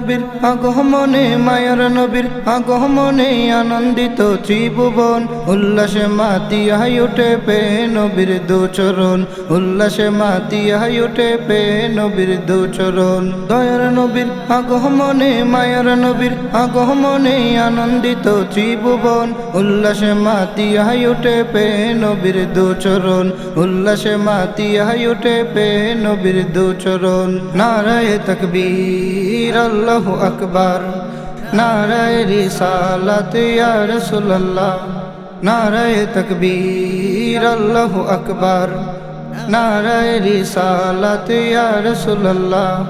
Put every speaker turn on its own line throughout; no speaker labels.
নবীর আগমনে, মায়ার নবীর আগমনে আনন্দিত ত্রিভুবন। উল্লাসে মাতিয়াই উঠে পে নবীর দুচরণ উল্লাসে মাতিয়াই উঠে পে নবীর দুচরণ দয়ার নবীর আগমনে, মায়ার নবীর আগমনে আনন্দিত ত্রিভুবন। উল্লাসে মাতিয়াই উঠে পে নবীর দুচরণ উল্লাসে মাতিয়াই উঠে পে নবীর দুচরণ নারায় তকবীর আল্লাহ। আকবার। নারায় রিসালাত ইয়া রাসূলুল্লাহ। নারায় তকবীর আল্লাহ আকবর। নারায় রিসালাত ইয়া রাসূলুল্লাহ।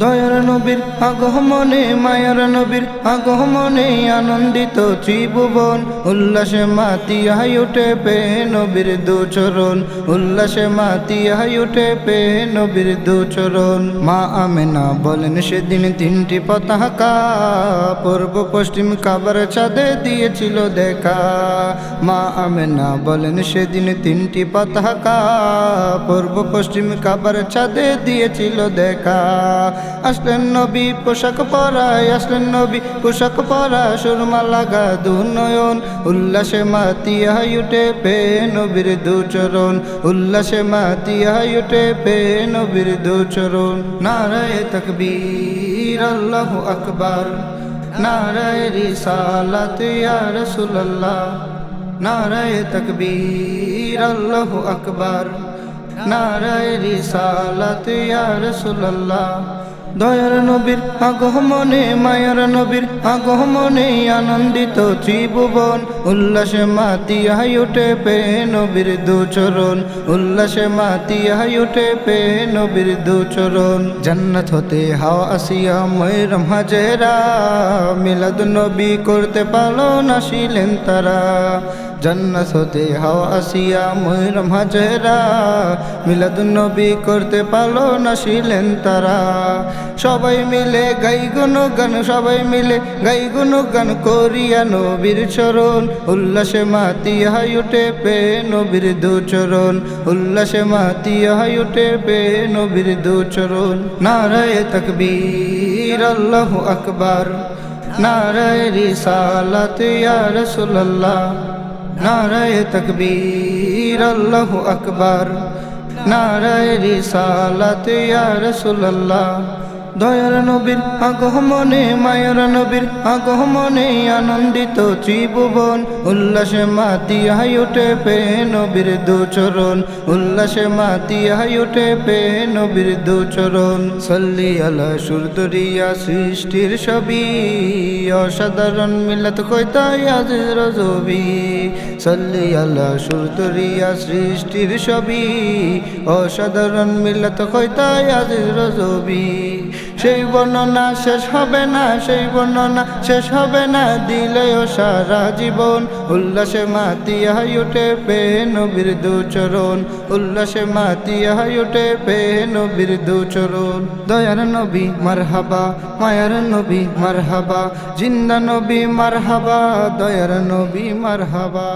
দয়ার নবীর আগমনে, মায়ার নবীর আগমনে আনন্দিত ত্রিভুবন। উল্লাসে মাতিয়াই উঠে পে নবীর দুচরণ উল্লাসে মাতিয়াই উঠে পে নবীর দুচরণ মা আমেনা বলেন, সেদিন তিনটি পতাকা পূর্ব পশ্চিম কাবার চাঁদে দিয়েছিল দেখা। মা আমেনা বলেন, সেদিন তিনটি পতাকা পূর্ব পশ্চিম কাবার চাঁদে দিয়েছিল দেখা। আসলেন নবী, পোশাক পরায় আসলেন নবী, পোশাক পরা সুরমা লাগা দুনয়ন উল্লাসে মাতিয়াই উঠে পে নবীর দুচরণ। উল্লাসে মাতিয়াই উঠে পে নবীর দুচরণ। নারায় তকবীর, আল্লাহ আকবার। নারায় রিসালাত, ইয়া রাসূলুল্লাহ। নারায় তকবীর, আল্লাহ আকবার। নারায় রিসালাত ইয়া রাসূলুল্লাহ। দয়ার নবীর আগমনে, মায়ার নবীর আগমনে আনন্দিত ত্রিভুবন। উল্লাসে মাতিয়াই উঠে পে নবীর দুচরণ উল্লাসে মাতিয়াই উঠে পে নবীর দুচরণ জান্নাত হতে হাওয়া আসিয়া ময়ূরম হাজেরা। মিলাদ নবী করতে পালন আসিলেন তারা। জান্নাত হতে হাওয়া আসিয়া ময়ূরম হাজেরা মিলাদ নবী করতে পালন আসিলেন তারা। সবাই মিলে গাই গান সবাই মিলে গাই গান করিয়া নবীর চরণ। উল্লাসে মাতিয়াই উঠে পে নবীর দুচরণ। উল্লাসে মাতিয়াই উঠে পে নবীর দুচরণ। নারায় তকবীর, আল্লাহ আকবার। নারায় রিসালাত ইয়া রাসূলুল্লাহ। নারায় তকবীর আল্লাহ আকবর। নারায় রিসালাত ইয়া রাসূলুল্লাহ। দয়ার নবীর আগমনে, মায়ার নবীর আগমনে আনন্দিত ত্রিভুবন। উল্লাসে মাতিয়াই উঠে পে নবীর দুচরণ উল্লাসে মাতিয়াই উঠে পে নবীর দুচরণ সল্লি আলা সুরদরিয়া সৃষ্টির ছবি, অসাধারণ মিলাত কইতাই আজ রজবি। সল্লি আলা সুরদরিয়া সৃষ্টির ছবি, অসাধারণ মিলাত কইতাই আজ রজবি। সেই বর্ণনা শেষ হবে না, সেই বর্ণনা শেষ হবে না, দিলেও সারা জীবন। উল্লাসে মাতিয়াই উঠে পে নবীর দুচরণ উল্লাসে মাতিয়াই উঠে পে নবীর দুচরণ দয়ার নবী মারহাবা, মায়ার নবী মারহাবা, জিন্দা নবী মারহাবা, দয়ার নবী মারহাবা।